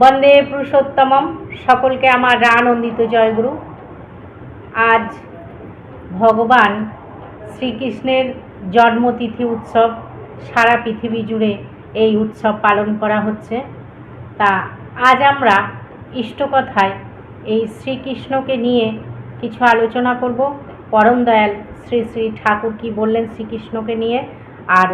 বন্দে পুরুষোত্তমম। সকলকে আমার আনন্দিত জয়গুরু। আজ ভগবান শ্রীকৃষ্ণের জন্মতিথি উৎসব সারা পৃথিবী জুড়ে এই উৎসব পালন করা হচ্ছে। তা আজ আমরা ইষ্টকথায় এই শ্রীকৃষ্ণকে নিয়ে কিছু আলোচনা করব। পরম দয়াল শ্রী শ্রী ঠাকুর কি বললেন শ্রীকৃষ্ণকে নিয়ে? আর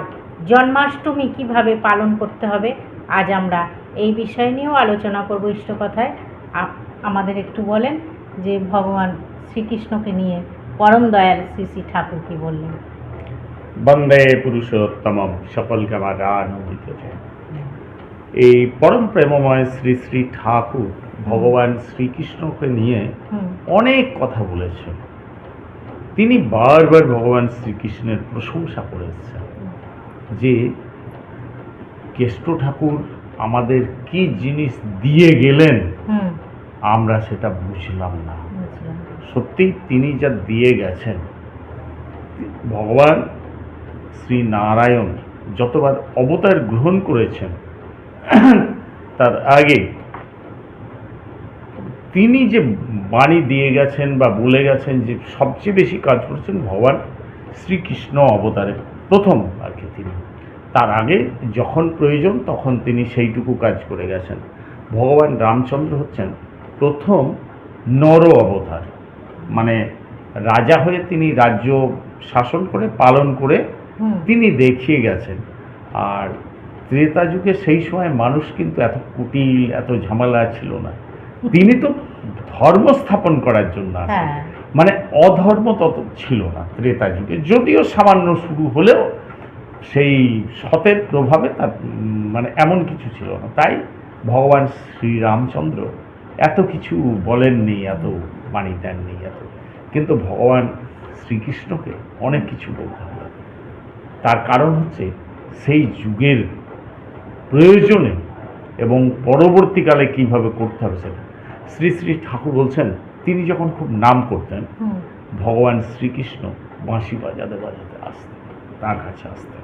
জন্মাষ্টমী কীভাবে পালন করতে হবে? আজ আমরা এই বিষয় নিয়েও আলোচনা করব ইষ্টকথায়। আপ- আমাদের একটু বলেন যে ভগবান শ্রীকৃষ্ণকে নিয়ে পরম দয়াল শ্রী শ্রী ঠাকুর কি বললেন? বন্দে পুরুষোত্তম সকলকে আমার আনন্দিত এই পরম প্রেমময় শ্রী শ্রী ঠাকুর ভগবান শ্রীকৃষ্ণকে নিয়ে অনেক কথা বলেছেন। তিনি বারবার ভগবান শ্রীকৃষ্ণের প্রশংসা করেছেন যে কেষ্ট ঠাকুর আমাদের কি জিনিস দিয়ে গেলেন আমরা সেটা বুঝলাম না। সত্যি তিনি যা দিয়ে গেছেন ভগবান শ্রী নারায়ণ যতবার অবতার গ্রহণ করেছেন তার আগে তিনি যে বাণী দিয়ে গেছেন বা বলে গেছেন যে সবচেয়ে বেশি কাজ করেছেন ভগবান শ্রীকৃষ্ণ অবতারে প্রথম আর কি তিনি। তার আগে যখন প্রয়োজন তখন তিনি সেইটুকু কাজ করে গেছেন। ভগবান রামচন্দ্র হচ্ছেন প্রথম নর অবতার। মানে রাজা হয়ে তিনি রাজ্য শাসন করে পালন করে তিনি দেখিয়ে গেছেন। আর ত্রেতা যুগে সেই সময় মানুষ কিন্তু এত কুটিল এত ঝামেলা ছিল না। তিনি তো ধর্ম স্থাপন করার জন্য আসেন। হ্যাঁ। মানে অধর্ম তত ছিল না ত্রেতা যুগে। যদিও সামান্য শুরু হলেও সেই সতের প্রভাবে তার মানে এমন কিছু ছিল না। তাই ভগবান শ্রীরামচন্দ্র এত কিছু বলেননি এত বাণী দেননি এত। কিন্তু ভগবান শ্রীকৃষ্ণকে অনেক কিছু বলতে হবে। তার কারণ হচ্ছে সেই যুগের প্রয়োজনে এবং পরবর্তীকালে কীভাবে করতে হবে সেটা। শ্রী শ্রী ঠাকুর বলছেন তিনি যখন খুব নাম করতেন ভগবান শ্রীকৃষ্ণ বাঁশি বাজাতে বাজাতে আসতেন তার কাছে আসতেন।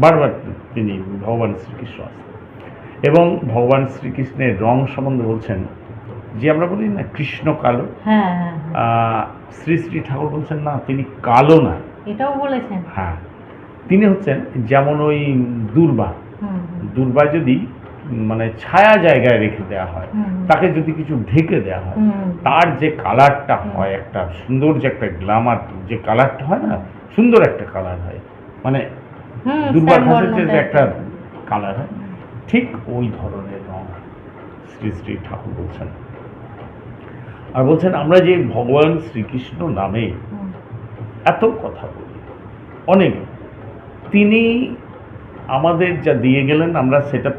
বারবার তিনি ভগবান শ্রীকৃষ্ণ আসতেন এবং ভগবান শ্রীকৃষ্ণের রং সম্বন্ধে বলছেন যে আমরা বলি না কৃষ্ণ কালো হ্যাঁ হ্যাঁ হ্যাঁ। শ্রী শ্রী ঠাকুর বলছেন না তিনি কালো না। এটাও বলেছেন। হ্যাঁ তিনি হচ্ছেন যেমন ওই দুর্বা। দুর্বা যদি মানে ছায়া জায়গায় রেখে দেওয়া হয় তাকে যদি কিছু ঢেকে দেওয়া হয় তার যে কালারটা হয় একটা সুন্দর যে একটা গ্লামার যে কালারটা হয় না সুন্দর একটা কালার হয়। মানে হুম দুর্বা ঘাসের যে একটা কালার হয় ঠিক ওই ধরনের রং শ্রী শ্রী ঠাকুর বলছেন। আর বলছেন আমরা যে ভগবান শ্রীকৃষ্ণ নামে এত কথা বলি অনেক তিনি আমাদের যা দিয়ে গেলেন আমরা সেটা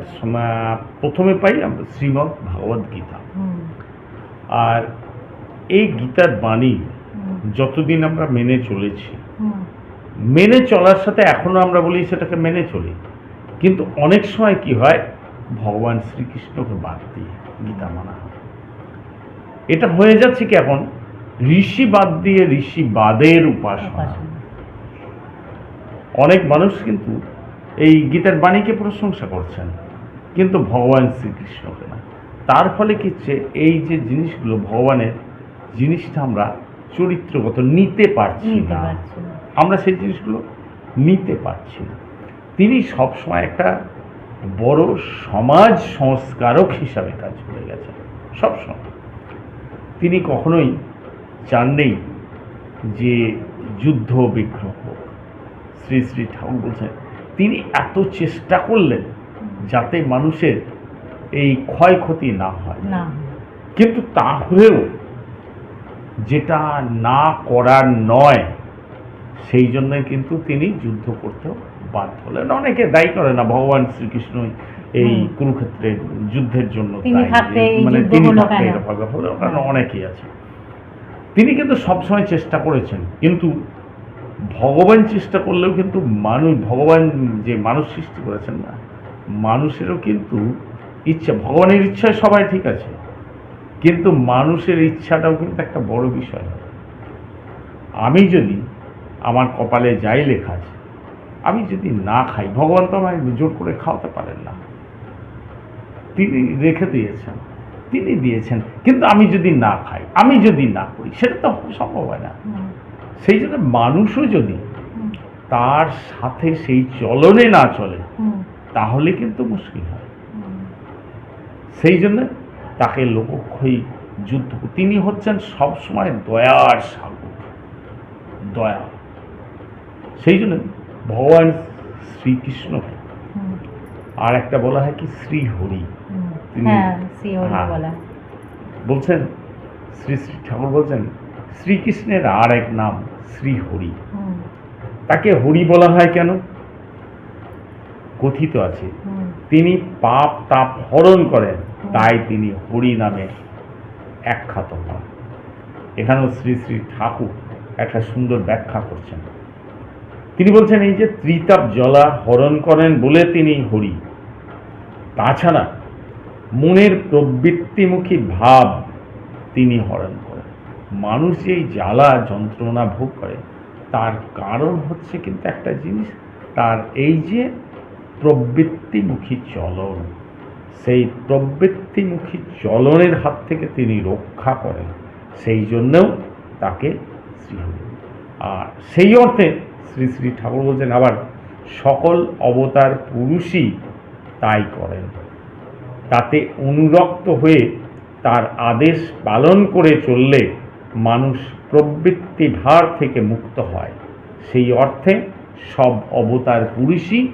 প্রথমে পাই আমরা শ্রীমদ্ ভাগবত গীতা। আর এই গীতার বাণী যতদিন আমরা মেনে চলেছি মেনে চলার সাথে এখনও আমরা বলি সেটাকে মেনে চলি। কিন্তু অনেক সময় কি হয়? ভগবান শ্রীকৃষ্ণকে বাদ দিয়ে গীতা মানা এটা হয়ে যাচ্ছে কি এখন? ঋষি বাদ দিয়ে ঋষি বাদের উপাসনা। অনেক মানুষ কিন্তু এই গীতার বাণীকে প্রশংসা করছেন কিন্তু ভগবান শ্রীকৃষ্ণকে না। তার ফলে কি হচ্ছে? এই যে জিনিসগুলো ভগবানের জিনিসটা আমরা চরিত্রগত নিতে পারছি না। আমরা সেই জিনিসগুলো নিতে পারছি না। তিনি সবসময় একটা বড় সমাজ সংস্কারক হিসাবে কাজ করে গেছেন সবসময়। তিনি কখনোই চাননি যে যুদ্ধ বিগ্রহ শ্রী শ্রী ঠাকুর বলছেন তিনি এত চেষ্টা করলেন যাতে মানুষের এই ক্ষয়ক্ষতি না হয়। না কিন্তু তাহলেও যেটা না করার নয় সেই জন্য কিন্তু তিনি যুদ্ধ করতেও বাধ্য হলেন অনেকে দায়ী করে না ভগবান শ্রীকৃষ্ণ এই। কুরুক্ষেত্রের যুদ্ধের জন্য। মানে তিনি হলো থাকতে কেন? হলো কারণ। অনেকেই আছে তিনি কিন্তু সবসময় চেষ্টা করেছেন কিন্তু ভগবান চেষ্টা করলেও কিন্তু মানুষ ভগবান যে মানুষ সৃষ্টি করেছেন না মানুষেরও কিন্তু ইচ্ছা ভগবানের ইচ্ছায় সবাই ঠিক আছে কিন্তু মানুষের ইচ্ছাটাও কিন্তু একটা বড় বিষয় আমি যদি আমার কপালে যাই লেখা আছে আমি যদি না খাই ভগবান তো আমায় জোর করে খাওয়াতে পারেন না। তিনি রেখে দিয়েছেন তিনি দিয়েছেন কিন্তু আমি যদি না খাই আমি যদি না করি সেটা তো সম্ভব হয় না। সেই জন্য মানুষও যদি তার সাথে সেই চলনে না চলে তাহলে কিন্তু মুশকিল হয়। সেই জন্য তাকে লোকক্ষয়ী যুদ্ধ তিনি হচ্ছেন সবসময় দয়ার সাগর দয়া সেই জন্য ভগবান শ্রীকৃষ্ণ আর একটা বলা হয় কি শ্রীহরি। হুম। তিনি- হ্যাঁ হ্যাঁ। বলা। বলছেন শ্রী শ্রী ঠাকুর বলছেন শ্রীকৃষ্ণের আর এক নাম শ্রীহরি। হুম, তাকে হরি বলা হয় কেন? কথিত আছে। তিনি পাপ তাপ হরণ করেন তাই তিনি হরি নামে একখ্যাত হন। এখানেও শ্রী শ্রী ঠাকুর একটা সুন্দর ব্যাখ্যা করছেন। তিনি বলছেন, এই যে ত্রিতাপ জলা হরণ করেন বলে তিনি হরি। তাছাড়া মনের প্রবৃত্তিমুখী ভাব তিনি হরণ করেন। মানুষ এই জ্বালা যন্ত্রণা ভোগ করে, তার কারণ হচ্ছে কিন্তু একটা জিনিস, তার এই যে প্রবৃত্তিমুখী চলন সেই প্রবৃত্তিমুখী চলনের হাত থেকে তিনি রক্ষা করেন। সেই জন্যও তাকে শ্রীহরি। আর সেই অর্থে শ্রী শ্রী ঠাকুর বলছেন আবার সকল অবতার পুরুষই তাই করেন। তাতে অনুরক্ত হয়ে তার আদেশ পালন করে চললে মানুষ প্রবৃত্তি ভার থেকে মুক্ত হয়। সেই অর্থে সব অবতার পুরুষই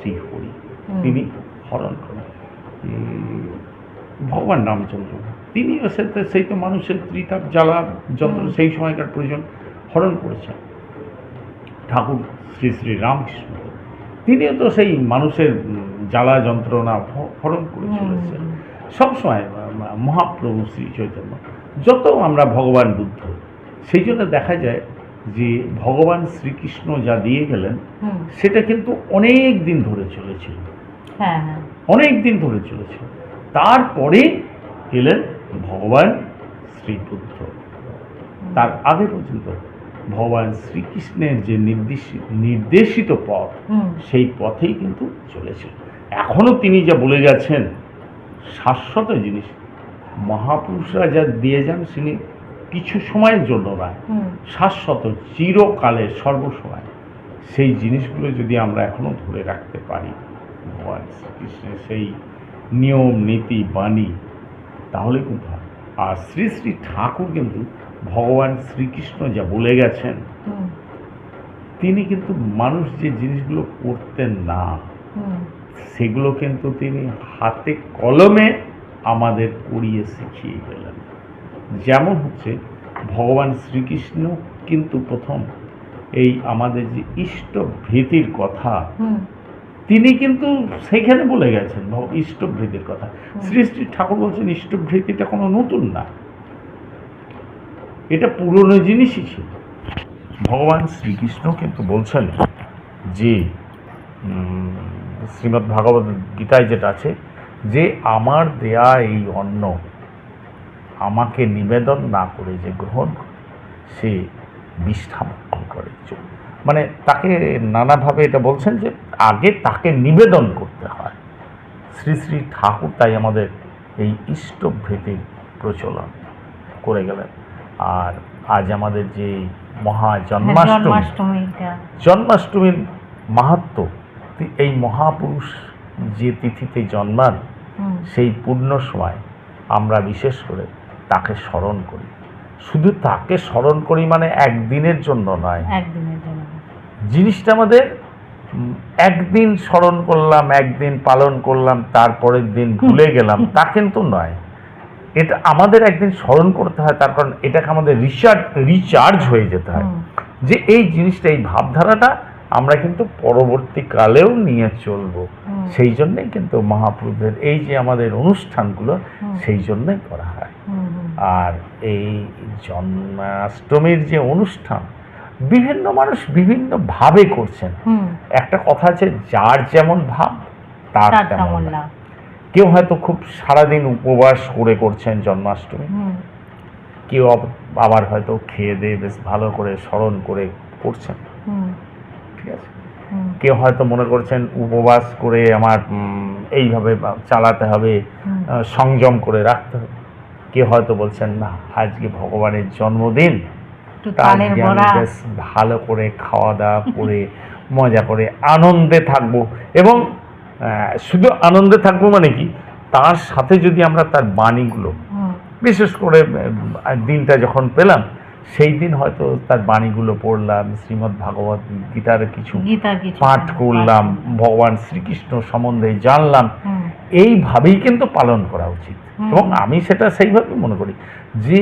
শ্রীহরি। তিনি হরণ করেন। ভগবান রামচন্দ্র তিনিও সে তো- সেই তো মানুষের ত্রিতাপ জ্বালা যত সেই সময়কার প্রয়োজন হরণ করেছেন। ঠাকুর শ্রী শ্রী রামকৃষ্ণ। তিনিও তো সেই মানুষের জ্বালা যন্ত্রণা হরণ করে চলেছেন। সবসময় মহাপ্রভু শ্রী চৈতন্য যত আমরা ভগবান বুদ্ধ সেই জন্য দেখা যায় যে ভগবান শ্রীকৃষ্ণ যা দিয়ে গেলেন সেটা কিন্তু অনেক দিন ধরে চলেছিল। হ্যাঁ হ্যাঁ। অনেক দিন ধরে চলেছিল। তারপরে এলেন ভগবান শ্রীবুদ্ধ। তার আগে পর্যন্ত ভগবান শ্রীকৃষ্ণের যে নির্দেশিত নির্দেশিত পথ সেই পথেই কিন্তু চলেছিল এখনও তিনি যা বলে গেছেন শাশ্বত জিনিস। মহাপুরুষরা যা দিয়ে যান তিনি কিছু সময়ের জন্য নয় শাশ্বত চিরকালের সর্বসময়। সেই জিনিসগুলো যদি আমরা এখনও ধরে রাখতে পারি ভগবান শ্রীকৃষ্ণের সেই নিয়ম নীতি বাণী তাহলে কিন্তু আর শ্রী শ্রী ঠাকুর কিন্তু ভগবান শ্রীকৃষ্ণ যা বলে গেছেন তিনি কিন্তু মানুষ যে জিনিসগুলো করতেন না সেগুলো কিন্তু তিনি হাতে কলমে আমাদের করিয়ে শিখিয়ে গেলেন। যেমন হচ্ছে ভগবান শ্রীকৃষ্ণ কিন্তু প্রথম এই আমাদের যে ইষ্টভৃতির কথা তিনি কিন্তু সেখানে বলে গেছেন ইষ্টভৃতির কথা। শ্রী শ্রী ঠাকুর বলছেন ইষ্টভৃতিটা কোনো নতুন না। এটা পুরনো জিনিসই ছিল। ভগবান শ্রীকৃষ্ণ কিন্তু বলছেন যে উম, শ্রীমদ্ ভাগবত গীতায় যেটা আছে যে আমার দেয়া এই অন্ন আমাকে নিবেদন না করে যে গ্রহণ সে বিষ্ঠা ভক্ষণ করে। মানে তাকে নানাভাবে এটা বলছেন যে আগে তাকে নিবেদন করতে হয়। শ্রী শ্রী ঠাকুর তাই আমাদের এই ইষ্টভৃতির প্রচলন করে গেলেন। আর আজ আমাদের যে মহা হ্যাঁ, জন্মাষ্টমী জন্মাষ্টমীর মাহাত্ম এই মহাপুরুষ যে তিথিতে জন্মান সেই পূর্ণ সময় আমরা বিশেষ করে তাকে স্মরণ করি। শুধু তাকে স্মরণ করি মানে একদিনের জন্য নয়। জিনিসটা আমাদের একদিন স্মরণ করলাম একদিন পালন করলাম তারপরের দিন ভুলে গেলাম তা কিন্তু নয়। এটা আমাদের একদিন স্মরণ করতে হয় তার কারণ এটাকে আমাদের রিচার্জ রিচার্জ হয়ে যেতে হয়। যে এই জিনিসটা এই ভাবধারাটা আমরা কিন্তু পরবর্তীকালেও নিয়ে চলবো। সেই জন্যই কিন্তু মহাপুরুষদের এই যে আমাদের অনুষ্ঠানগুলো সেই জন্যই করা হয়। আর এই জন্মাষ্টমীর যে অনুষ্ঠান বিভিন্ন মানুষ বিভিন্নভাবে করছেন। একটা কথা আছে যার যেমন ভাব তার তেমন। লাভ কেউ হয়তো খুব সারাদিন উপবাস করে করছেন জন্মাষ্টমী। কেউ আবার হয়তো খেয়ে দিয়ে বেশ ভালো করে স্মরণ করে করছেন। ঠিক আছে? কেউ হয়তো মনে করছেন উপবাস করে আমার এইভাবে চালাতে হবে সংযম করে রাখতে হবে। কেউ হয়তো বলছেন না আজকে ভগবানের জন্মদিন। বেশ ভালো করে খাওয়া দাওয়া করে মজা করে আনন্দে থাকব এবং শুধু আনন্দে থাকব মানে কি? তার সাথে যদি আমরা তার বাণীগুলো বিশেষ করে দিনটা যখন পেলাম সেই দিন হয়তো তার বাণীগুলো পড়লাম শ্রীমদ্ ভাগবত গীতার কিছু পাঠ করলাম ভগবান শ্রীকৃষ্ণ সম্বন্ধে জানলাম এইভাবেই কিন্তু পালন করা উচিত। এবং আমি সেটা সেইভাবেই মনে করি যে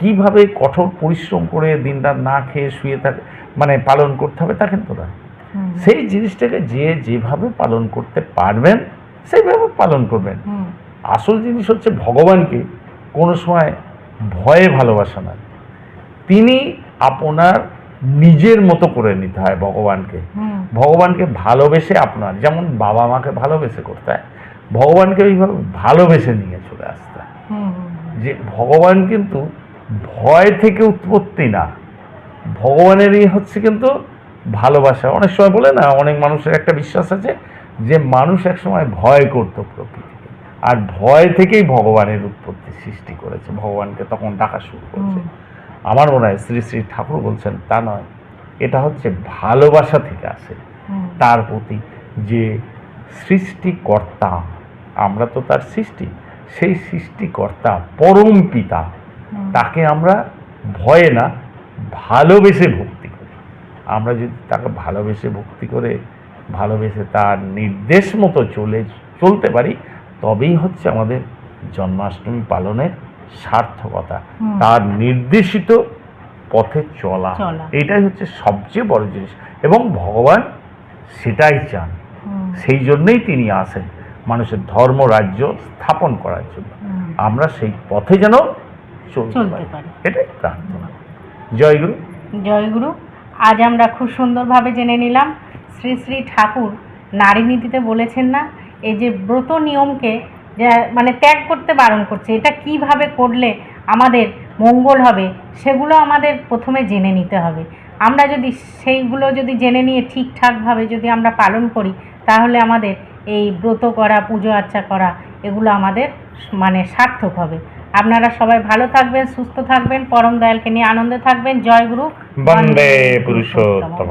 কীভাবে কঠোর পরিশ্রম করে দিনরাত না খেয়ে শুয়ে থাকে মানে পালন করতে হবে তা কিন্তু না। সেই জিনিসটাকে যে যেভাবে পালন করতে পারবেন সেইভাবে পালন করবেন। আসল জিনিস হচ্ছে ভগবানকে কোনো সময় ভয়ে ভালোবাসা না। তিনি আপনার নিজের মতো করে নিতে হয় ভগবানকে। ভগবানকে ভালোবেসে আপনার যেমন বাবা মাকে ভালোবেসে করতে হয় ভগবানকে ওইভাবে ভালোবেসে নিয়ে চলে আসতে হয়। যে ভগবান কিন্তু ভয় থেকে উৎপত্তি না। ভগবানেরই হচ্ছে কিন্তু ভালোবাসা। অনেক সময় বলে না অনেক মানুষের একটা বিশ্বাস আছে যে মানুষ একসময় ভয় করত প্রকৃতিকে। আর ভয় থেকেই ভগবানের উৎপত্তি সৃষ্টি করেছে। ভগবানকে তখন ডাকা শুরু করেছে। আমার মনে হয় শ্রী শ্রী ঠাকুর বলছেন তা নয় এটা হচ্ছে ভালোবাসা থেকে আসে। তার প্রতি যে সৃষ্টিকর্তা আমরা তো তার সৃষ্টি সেই সৃষ্টিকর্তা পরম পিতা তাকে আমরা ভয়ে না ভালোবেসে ভক্তি করি আমরা যদি তাকে ভালোবেসে ভক্তি করে ভালোবেসে তার নির্দেশ মতো চলে চলতে পারি তবেই হচ্ছে আমাদের জন্মাষ্টমী পালনের সার্থকতা। তার নির্দেশিত পথে চলা। এটাই হচ্ছে সবচেয়ে বড় জিনিস। এবং ভগবান সেটাই চান। সেই জন্যই তিনি আসেন মানুষের ধর্ম রাজ্য স্থাপন করার জন্য। আমরা সেই পথে যেন চলতে পারি। এটাই প্রার্থনা। জয় গুরু। জয়গুরু আজ আমরা খুব সুন্দরভাবে জেনে নিলাম, শ্রী শ্রী ঠাকুর নারী নীতিতে বলেছেন না, এই যে ব্রত নিয়মকে মানে ত্যাগ করতে বারণ করছে, এটা কীভাবে করলে আমাদের মঙ্গল হবে, সেগুলো আমাদের প্রথমে জেনে নিতে হবে। আমরা যদি সেইগুলো যদি জেনে নিয়ে ঠিকঠাকভাবে যদি আমরা পালন করি, তাহলে আমাদের এই ব্রত করা, পুজো আর্চা করা, এগুলো আমাদের মানে সার্থক হবে। আপনারা সবাই ভালো থাকবেন সুস্থ থাকবেন পরম দয়ালকে নিয়ে আনন্দে থাকবেন। জয় গুরু। বন্দে পুরুষোত্তম